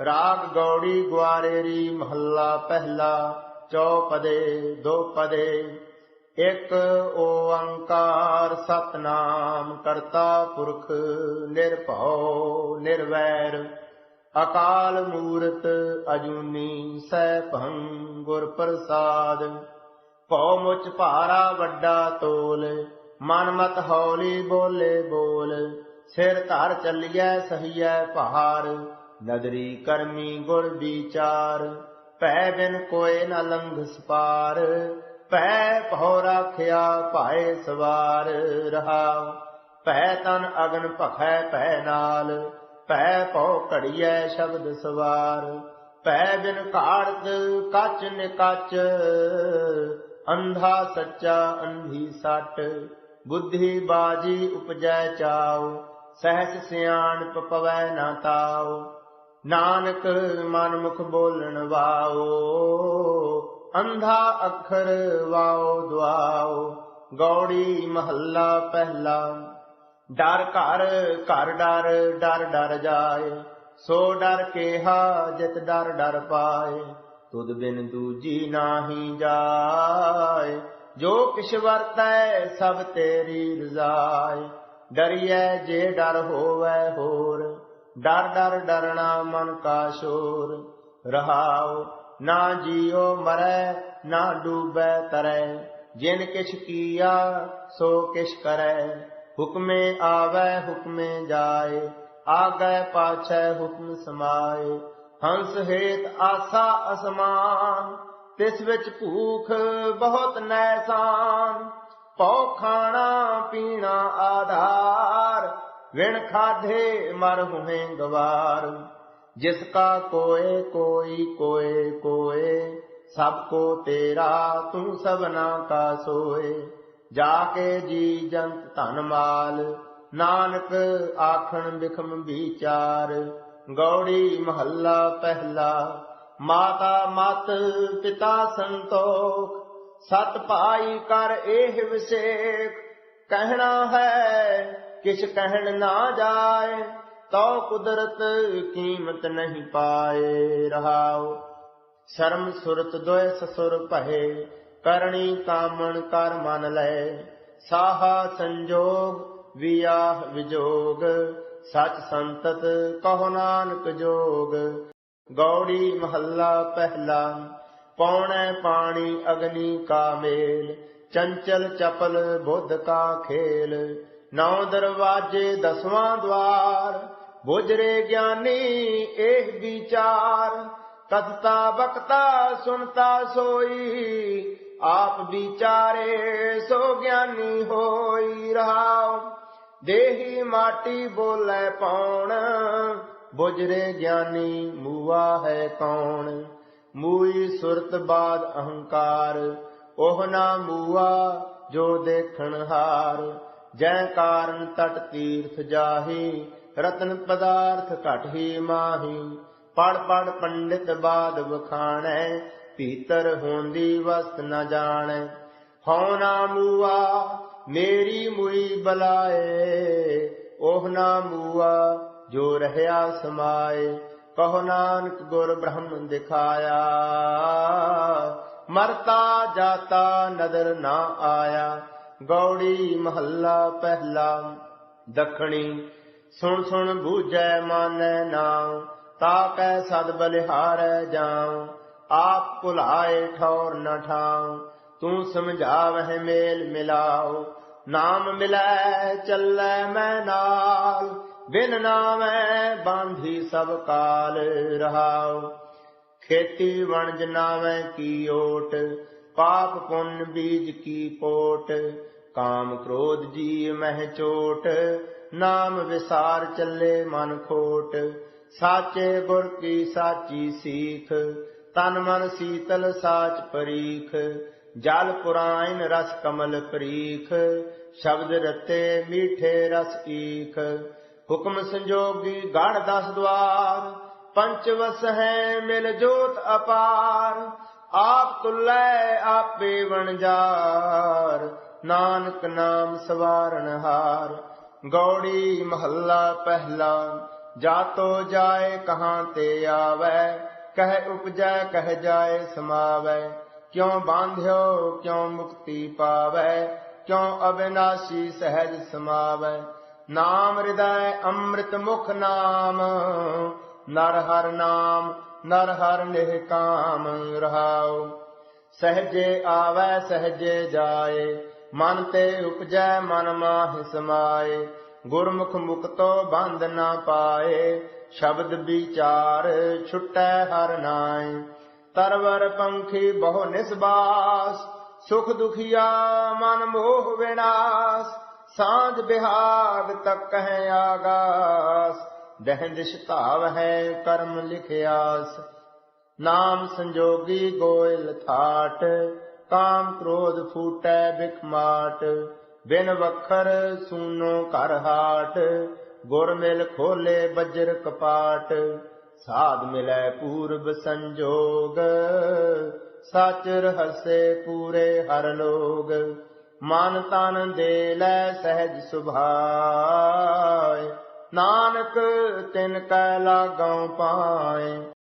ਰਾਗ ਗੌੜੀ ਗਵਾਰੇਰੀ ਮਹੱਲਾ ਪਹਿਲਾ, ਚੌਪਦੇ, ਦੋਪਦੇ। ਪਦੇ ਇੱਕ ਓੰਕਾਰ ਸਤਨਾਮ ਕਰਤਾ ਪੁਰਖ ਨਿਰਭਉ ਨਿਰਵੈਰ। ਅਕਾਲ ਮੂਰਤ ਅਜੂਨੀ ਸੈਭੰ ਗੁਰ ਪ੍ਰਸਾਦ। ਭਉ ਮੁਚ ਭਾਰਾ ਵੱਡਾ ਤੋਲ, ਮਨ ਮਤ ਹੌਲੀ ਬੋਲੇ ਬੋਲ। ਸਿਰ ਧਰ ਚੱਲੀਐ ਸਹੀਐ ਪਹਾੜ। ਨਦਰੀ ਕਰਮੀ ਗੁਰ ਵਿਚਾਰ, ਭੈ ਬਿਨ ਕੋਏ ਨ ਲੰਘ ਸਪਾਰ, ਭੈ ਭਉ ਰਾਖਿਆ ਭਾਏ ਸਵਾਰ ਰਹਾ। ਭੈ ਤਨ ਅਗਨ ਭਖੈ ਭੈ ਨਾਲ, ਭੈ ਭਉ ਘੜੀਐ ਸ਼ਬਦ ਸਵਾਰ। ਭੈ ਬਿਨ ਘਾੜਤ ਕੱਚ ਨਿਕਚ, ਅੰਧਾ ਸੱਚਾ ਅੰਧੀ ਸੱਟ। ਬੁੱਧੀ ਬਾਜੀ ਉਪਜੈ ਚਾਉ, ਸਹਿਜ ਸਿਆਣ ਪਵੈ ਨਾ ਤਾਉ। ਨਾਨਕ ਮਨ ਮੁਖ ਬੋਲਣ ਵਾਓ, ਅੰਧਾ ਅੱਖਰ ਵਾਓ ਦੁਆਓ, ਗੌੜੀ ਮਹੱਲਾ ਪਹਿਲਾ। ਡਰ ਘਰ ਘਰ ਡਰ ਡਰ ਡਰ ਜਾਏ, ਸੋ ਡਰ ਕੇਹਾ ਜਿਤ ਡਰ ਡਰ ਪਾਏ। ਤੁਧ ਬਿਨ ਦੂਜੀ ਨਾਹੀ ਜਾਏ, ਜੋ ਕਿਛ ਵਰਤੈ ਸਭ ਤੇਰੀ ਰਜ਼ਾਏ। ਡਰੀਐ ਜੇ ਡਰ ਹੋਵੇ ਹੋਰ ਡਰ ਡਰ ਡਰਣਾ ਮਨ ਕਾ ਸ਼ੋਰ, ਰਹਾਉ ਨਾ ਜੀਉ ਮਰੈ, ਨਾ ਡੂਬੈ ਤਰੈ। ਜਿਨ ਕਿਛ ਕੀਆ, ਸੋ ਕਿਛ ਕਰੈ। ਹੁਕਮੇ ਆਵੈ, ਹੁਕਮੇ ਜਾਏ। ਆਗੈ ਪਾਛੈ, ਹੁਕਮ ਸਮਾਏ। ਹੰਸ ਹੇਤ ਆਸਾ ਅਸਮਾਨ, ਤਿਸ ਵਿੱਚ ਭੂਖ ਬਹੁਤ ਨੈਸਾਨ ਪਉ ਖਾਣਾ ਪੀਣਾ ਆਧਾਰ ਵਿਣ ਖਾਧੇ ਮਰ ਹੁਏ ਗਵਾਰ। ਜਿਸ ਕਾ ਕੋਏ, ਕੋਈ ਕੋਏ ਕੋਏ, ਸਭ ਕੋ ਤੇਰਾ, ਤੂੰ ਸਭਨਾ ਕਾ ਸੋਏ। ਜਾ ਕੇ ਜੀ ਜੰਤ ਧਨ ਮਾਲ, ਨਾਨਕ ਆਖਣ ਬਿਖਮ ਵਿਚਾਰ। ਗੌੜੀ ਮਹੱਲਾ ਪਹਿਲਾ, ਮਾਤਾ ਮਤ, ਪਿਤਾ ਸੰਤੋਖ। ਸਤ ਭਾਈ ਕਰ ਇਹ ਵਿਸੇਖ, ਕਹਿਣਾ ਹੈ ਕਿਛ ਕਹਿਣ ਨਾ ਜਾਏ, ਤੋ ਕੁਦਰਤ ਕੀਮਤ ਨਹੀਂ ਪਾਏ ਰਹਾਉ। ਸ਼ਰਮ ਸੁਰਤ ਦੋਇ ਸਸੁਰ ਭਏ, ਕਰਣੀ ਕਾਮਣ ਕਰ ਮਨ ਲੈ। ਸਾਹਾ ਸੰਜੋਗ, ਵਿਆਹ ਵਿਜੋਗ, ਸਚ ਸੰਤਤ ਕਹੋ ਨਾਨਕ ਜੋਗ। ਗੌੜੀ ਮਹੱਲਾ ਪਹਿਲਾ, ਪੌਣੈ ਪਾਣੀ ਅਗਨੀ ਕਾ ਮੇਲ, ਚੰਚਲ ਚਪਲ ਬੁੱਧ ਕਾ ਖੇਲ। ਨੌ ਦਰਵਾਜੇ ਦਸਵਾਂ ਦਵਾਰ ਬੁਜਰੇ ਗਿਆਨੀ ਇਹ ਵਿਚਾਰ। ਕਦਤਾ ਬਕਤਾ ਸੁਨਤਾ ਸੋਈ, ਆਪ ਵਿਚਾਰੇ ਸੋ ਗਿਆਨੀ ਹੋਈ ਰਹਾਉ। ਦੇਹੀ ਮਾਟੀ ਬੋਲੇ ਪੌਣ ਬੁਜਰੇ ਗਿਆਨੀ ਮੂਆ ਹੈ ਕੌਣ। ਮੂਈ ਸੁਰਤ ਬਾਦ ਅਹੰਕਾਰ ਉਹ ਨਾ ਮੂਆ ਜੋ ਦੇਖਣ ਹਾਰ। ਜੈ ਕਾਰਨ ਤਟ ਤੀਰਥ ਜਾਹੀ, ਰਤਨ ਪਦਾਰਥ ਘਟ ਹੀ ਮਾਹੀ। ਪੜ ਪੜ ਪੰਡਿਤ ਬਾਦ ਵਖਾਣੈ ਪੀਤਰ ਹੋਂਦੀ ਵਸਤ ਨ ਜਾਣੈ। ਹਉ ਨਾ ਮੂਆ ਮੇਰੀ ਮੁਈ ਬਲਾਏ। ਉਹ ਨਾ ਮੂਆ ਜੋ ਰਹਿਆ ਸਮਾਏ। ਕਹੋ ਨਾਨਕ ਗੁਰ ਬ੍ਰਹਮ ਦਿਖਾਇਆ। ਮਰਤਾ ਜਾਤਾ ਨਦਰ ਨਾ ਆਇਆ। ਗੌੜੀ ਮਹੱਲਾ ਪਹਿਲਾ, ਦਖਣੀ, ਸੁਣ ਸੁਣ ਬੂਝੈ ਮਾਨੈ ਨਾਉ ਤਾ ਕੈ ਸਦ ਬਲਿਹਾਰੈ ਜਾਉ, ਆਪ ਭੁਲਾਏ ਠੌਰ ਨ ਠਾਉ, ਤੂੰ ਸਮਝਾਵਹਿ ਮੇਲ ਮਿਲਾਉ, ਨਾਮ ਮਿਲੈ ਚੱਲੈ ਮੈਂ ਨਾਲ, ਬਿਨ ਨਾਮੈ ਬਾਂਧੀ ਸਭ ਕਾਲ ਰਹਾਉ, ਖੇਤੀ ਵਣਜ ਨਾਵੇਂ ਕੀ ਓਟ, ਪਾਪ ਪੁੰਨ ਬੀਜ ਕੀ ਪੋਟ ਕਾਮ ਕ੍ਰੋਧ ਜੀ ਮਹਿ ਚੋਟ, ਨਾਮ ਵਿਸਾਰ ਚੱਲੇ ਮਨ ਖੋਟ। ਸਾਚੇ ਗੁਰ ਕੀ ਸਾਚੀ ਸੀਖ, ਤਨ ਮਨ ਸੀਤਲ ਸਾਚ ਪਰੀਖ। ਜਲ ਪੁਰਾਇਨ ਰਸ ਕਮਲ ਪਰੀਖ, ਸ਼ਬਦ ਰਤੇ ਮੀਠੇ ਰਸ ਈਖ। ਹੁਕਮ ਸੰਜੋਗੀ ਗੜ ਦਸ ਦਵਾਰ, ਪੰਚ ਵਸ ਹੈ ਮਿਲ ਜੋਤ ਅਪਾਰ। ਆਪ ਤੁਲੈ ਆਪੇ ਵਣਜਾਰ। ਨਾਨਕ ਨਾਮ ਸਵਾਰਨ ਹਾਰ। ਗੌੜੀ ਮਹੱਲਾ ਪਹਿਲਾ, ਜਾਤੋ ਜਾਏ ਕਹਾਂ ਤੇ ਆਵੈ, ਕਹਿ ਉਪਜੈ ਕਹਿ ਜਾਏ ਸਮਾਵੈ। ਕਿਉ ਬਾਂਧਿਓ, ਕਿਉ ਮੁਕਤੀ ਪਾਵੈ, ਕਿਉ ਅਬਿਨਾਸ਼ੀ ਸਹਿਜ ਸਮਾਵੈ। ਨਾਮ ਹਿਰਦੈ ਅੰਮ੍ਰਿਤ ਮੁਖ ਨਾਮ, ਨਰ ਹਰ ਨਾਮ, ਨਰ ਹਰ ਨਿਹ ਕਾਮ ਰਹਾਉ। ਸਹਜੇ ਆਵੈ, ਸਹਜੇ ਜਾਏ ਮਨ ਤੇ ਉਪਜੈ ਮਨ ਮਾਹਿ ਸਮਾਏ, ਗੁਰਮੁਖ ਮੁਕਤੋ ਬੰਦ ਨਾ ਪਾਏ, ਸ਼ਬਦ ਵਿਚਾਰ ਛੁਟੈ ਹਰ ਨਾਏ। ਤਰਵਰ ਪੰਖੀ ਬਹੁ ਨਿਸਬਾਸ, ਸੁਖ ਦੁਖੀਆ ਮਨ ਮੋਹ ਵਿਨਾਸ਼, ਸਾਂਝ ਬਿਹਾਗ ਤੱਕ ਹੈ ਆਗਾਸ, ਦਹਿ ਦਿਸ਼ ਧਾਵ ਹੈ ਕਰਮ ਲਿਖਿਆਸ। ਨਾਮ ਸੰਜੋਗੀ ਗੋਇਲ ਥਾਟ ਕਾਮ ਕ੍ਰੋਧ ਫੂਟੈ ਬਿਖਮਾਟ ਬਿਨ ਵਖਰ ਸੂਨੋ ਘਰ ਹਾਟ, ਗੁਰ ਮਿਲ ਖੋਲੇ ਬਜਰ ਕਪਾਟ, ਸਾਧ ਮਿਲੈ ਪੂਰਬ ਸੰਜੋਗ, ਸਚ ਰਹਸੇ ਪੂਰੇ ਹਰ ਲੋਗ, ਮਨ ਤਨ ਦੇ ਲੈ ਸਹਿਜ ਸੁਭਾਏ, ਨਾਨਕ ਤਿਨ ਕੈ ਲਾਗਉ ਪਾਏ।